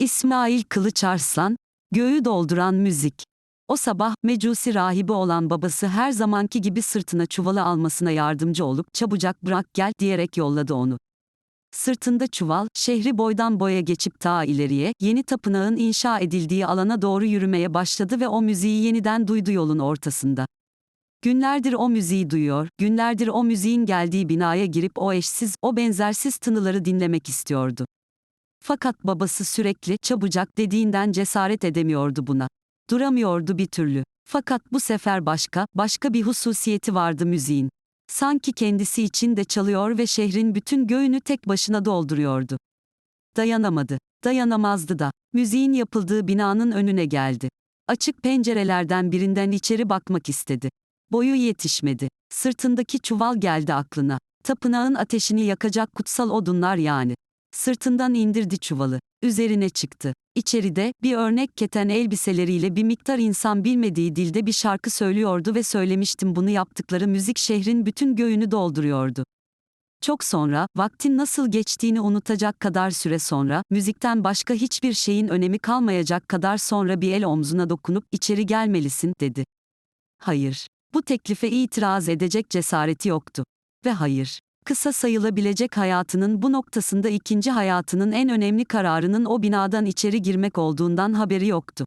İsmail Kılıç Arslan, göğü dolduran müzik. O sabah mecusi rahibi olan babası her zamanki gibi sırtına çuvalı almasına yardımcı olup çabucak bırak gel diyerek yolladı onu. Sırtında çuval, şehri boydan boya geçip ta ileriye, yeni tapınağın inşa edildiği alana doğru yürümeye başladı ve o müziği yeniden duydu yolun ortasında. Günlerdir o müziği duyuyor, günlerdir o müziğin geldiği binaya girip o eşsiz, o benzersiz tınıları dinlemek istiyordu. Fakat babası sürekli çabucak dediğinden cesaret edemiyordu buna. Duramıyordu bir türlü. Fakat bu sefer başka, başka bir hususiyeti vardı müziğin. Sanki kendisi için de çalıyor ve şehrin bütün göğünü tek başına dolduruyordu. Dayanamadı. Dayanamazdı da. Müziğin yapıldığı binanın önüne geldi. Açık pencerelerden birinden içeri bakmak istedi. Boyu yetişmedi. Sırtındaki çuval geldi aklına. Tapınağın ateşini yakacak kutsal odunlar yani. Sırtından indirdi çuvalı. Üzerine çıktı. İçeride bir örnek keten elbiseleriyle bir miktar insan bilmediği dilde bir şarkı söylüyordu ve söylemiştim bunu yaptıkları müzik şehrin bütün göğünü dolduruyordu. Çok sonra, vaktin nasıl geçtiğini unutacak kadar süre sonra, müzikten başka hiçbir şeyin önemi kalmayacak kadar sonra bir el omzuna dokunup içeri gelmelisin dedi. Hayır. Bu teklife itiraz edecek cesareti yoktu. Ve hayır. Kısa sayılabilecek hayatının bu noktasında ikinci hayatının en önemli kararının o binadan içeri girmek olduğundan haberi yoktu.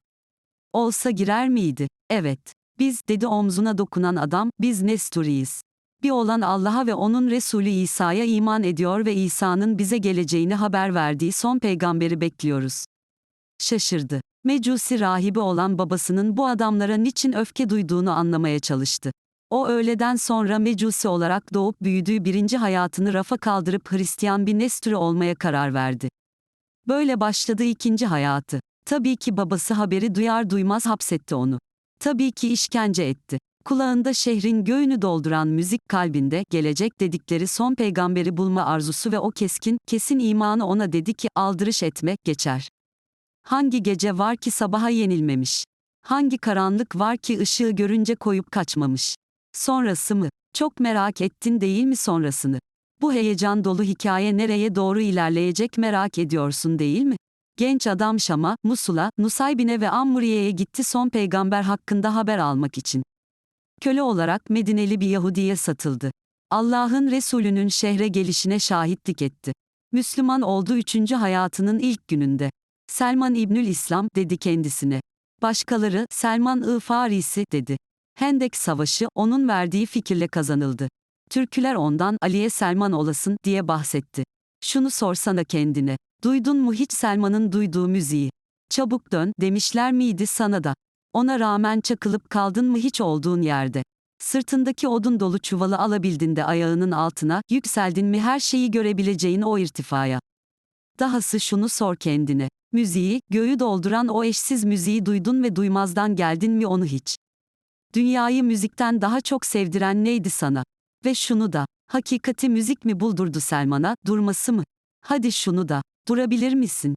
Olsa girer miydi? Evet. Biz, dedi omzuna dokunan adam, biz Nesturiyiz. Bir olan Allah'a ve onun Resulü İsa'ya iman ediyor ve İsa'nın bize geleceğini haber verdiği son peygamberi bekliyoruz. Şaşırdı. Mecusi rahibi olan babasının bu adamlara niçin öfke duyduğunu anlamaya çalıştı. O öğleden sonra mecusi olarak doğup büyüdüğü birinci hayatını rafa kaldırıp Hristiyan bir Nesturi olmaya karar verdi. Böyle başladı ikinci hayatı. Tabii ki babası haberi duyar duymaz hapsetti onu. Tabii ki işkence etti. Kulağında şehrin göğünü dolduran müzik kalbinde gelecek dedikleri son peygamberi bulma arzusu ve o keskin, kesin imanı ona dedi ki aldırış etme, geçer. Hangi gece var ki sabaha yenilmemiş? Hangi karanlık var ki ışığı görünce koyup kaçmamış? Sonrası mı? Çok merak ettin değil mi sonrasını? Bu heyecan dolu hikaye nereye doğru ilerleyecek merak ediyorsun değil mi? Genç adam Şam'a, Musul'a, Nusaybin'e ve Ammuriye'ye gitti son peygamber hakkında haber almak için. Köle olarak Medineli bir Yahudiye satıldı. Allah'ın Resulünün şehre gelişine şahitlik etti. Müslüman oldu üçüncü hayatının ilk gününde. Selman İbnül İslam dedi kendisine. Başkaları Selman-ı Farisi dedi. Hendek Savaşı onun verdiği fikirle kazanıldı. Türküler ondan Ali'ye Selman olasın diye bahsetti. Şunu sorsana kendine. Duydun mu hiç Selman'ın duyduğu müziği? Çabuk dön demişler miydi sana da? Ona rağmen çakılıp kaldın mı hiç olduğun yerde? Sırtındaki odun dolu çuvalı alabildin de ayağının altına, yükseldin mi her şeyi görebileceğin o irtifaya. Dahası şunu sor kendine. Müziği, göğü dolduran o eşsiz müziği duydun ve duymazdan geldin mi onu hiç? Dünyayı müzikten daha çok sevdiren neydi sana? Ve şunu da, hakikati müzik mi buldurdu Selman'a, durması mı? Hadi şunu da, durabilir misin?